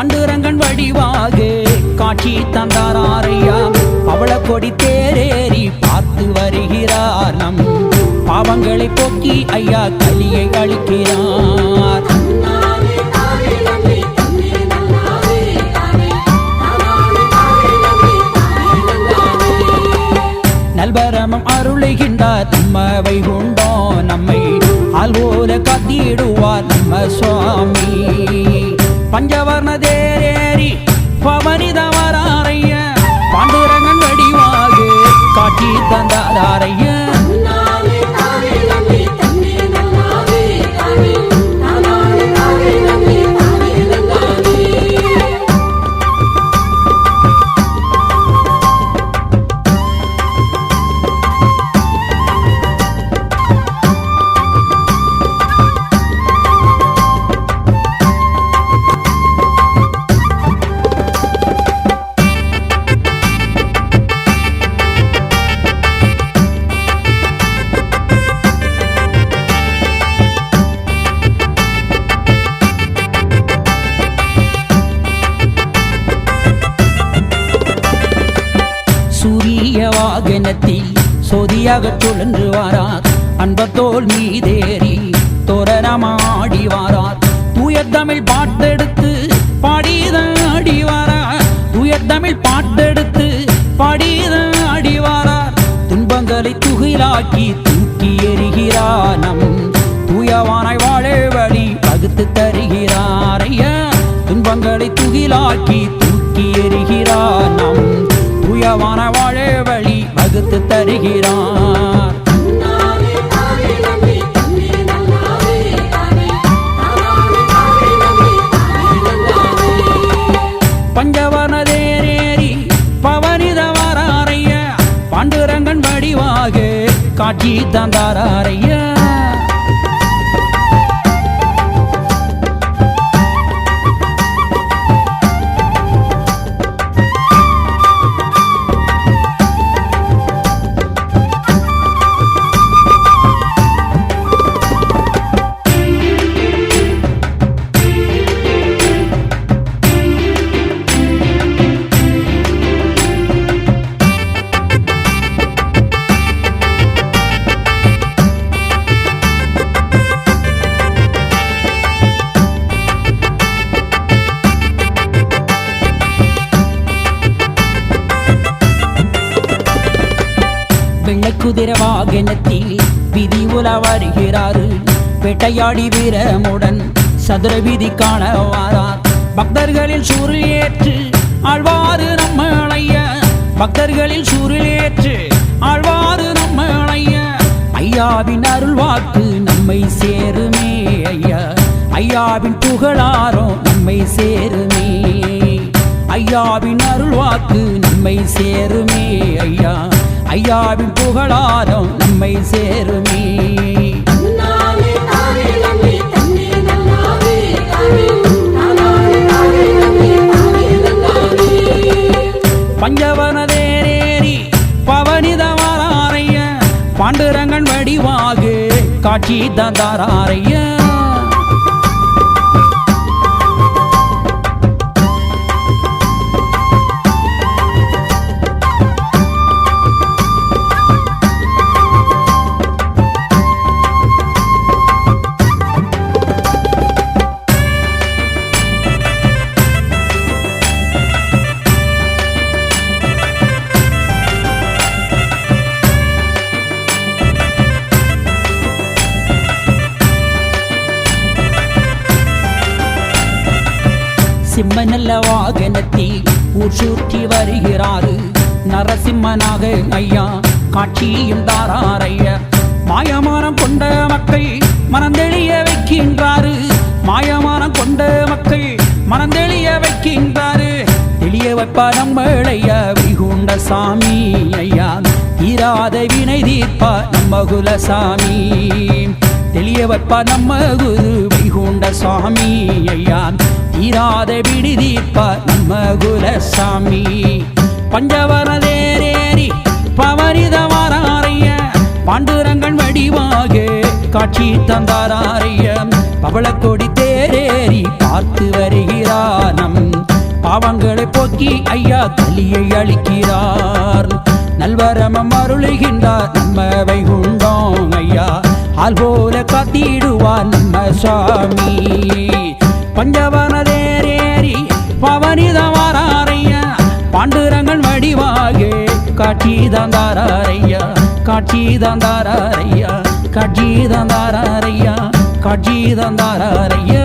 பாண்டுரங்கன் வடிவாக காட்சி தந்தாரையா அவள கொடி தேரேறி பார்த்து வருகிறார். நம் பாவங்களை போக்கி ஐயா கலியை அளிக்கிறார் நல்பரமம் அருளுகின்றார் நம்ம உண்டோ. நம்மை ஆள்வோல காத்திடுவார் நம்ம சுவாமி. பஞ்சவர்ண தேரேரி பவனிதவராரைய வாகனத்தில் சொதியாக சுழன்று வாரார். அன்பத்தோல் மீதேறி தோரணமாடி வாரார். தூய தமிழ் பாட்டெடுத்து பாடிதாடி வாரார். தூய தமிழ் பாட்டெடுத்து பாடிதாடி வாரார். துன்பங்களை துகிலாக்கி தூக்கி எறிகிறார் நம் தூயவானாய் வாழ வழி பகுத்து தருகிறார் ஐயா. துன்பங்களை துகிலாக்கி தருகிறார். பஞ்சவனதேரேறி பவனிதவராரைய பாண்டுரங்கன் வடிவாக காட்சி தந்தாரைய குதிரை வாகனத்தில் விதி உல வருகிறாரு. வேட்டையாடி வீரமுடன் சதுர விதி காண வாரார். பக்தர்களில் சூரில் ஏற்று ஆழ்வாரு நம்ம அழைய பக்தர்களில் சூரில் ஏற்று ஆழ்வாரு நம்ம அழைய ஐயாவின் அருள் வாக்கு நம்மை சேருமே ஐயா. ஐயாவின் புகழாரோ நம்மை சேருமே. ஐயாவின் அருள் வாக்கு நம்மை சேருமே ஐயா. ஐயாவின் புகழாரம் நம்மை சேருமே. பஞ்சவனதேரேறி பவனிதவராரைய பாண்டுரங்கன் வடிவாக காட்சி தந்தாரைய சிம்மநல்ல வாகனத்தில் ஊர் சுற்றி வருகிறாரு. நரசிம்மனாக ஐயா காட்சியும் தாராரைய. மாயமானம் கொண்ட மக்கள் மனந்தெளிய வைக்கின்றாரு. மாயமானம் கொண்ட மக்கள் மனந்தெளிய வைக்கின்றாரு. எளிய வைப்பா ஐயா விகுண்ட சாமி ஐயா. தீராத வினை தீர்ப்பா நம்ம குலசாமி தெளிய வைப்பா நம்ம குரு வைகுண்ட சாமி ஐயா. தீராத விடி நம்ம குலசாமி பஞ்சவரதேரேரி பவனிதவராரைய பாண்டுரங்கன் வடிவாக காட்சி தந்தாராரைய. பவளக்கொடி தேரேறி பார்த்து வருகிறார் நம் பாவங்களை போக்கி ஐயா கலியை அளிக்கிறார். நல்வரமம் அருளுகின்றார் நம்ம வைகுண்டோம் ஐயா. ஆள் போல காத்திடுவார் நம்ம சாமி பஞ்சவனதேரேறி பவனிதம் பாண்டுரங்கள் வடிவாகே காட்சி தந்தாரையா காட்சி தந்தாரையா காட்சி தந்தாரையா காட்சி தந்தாரையா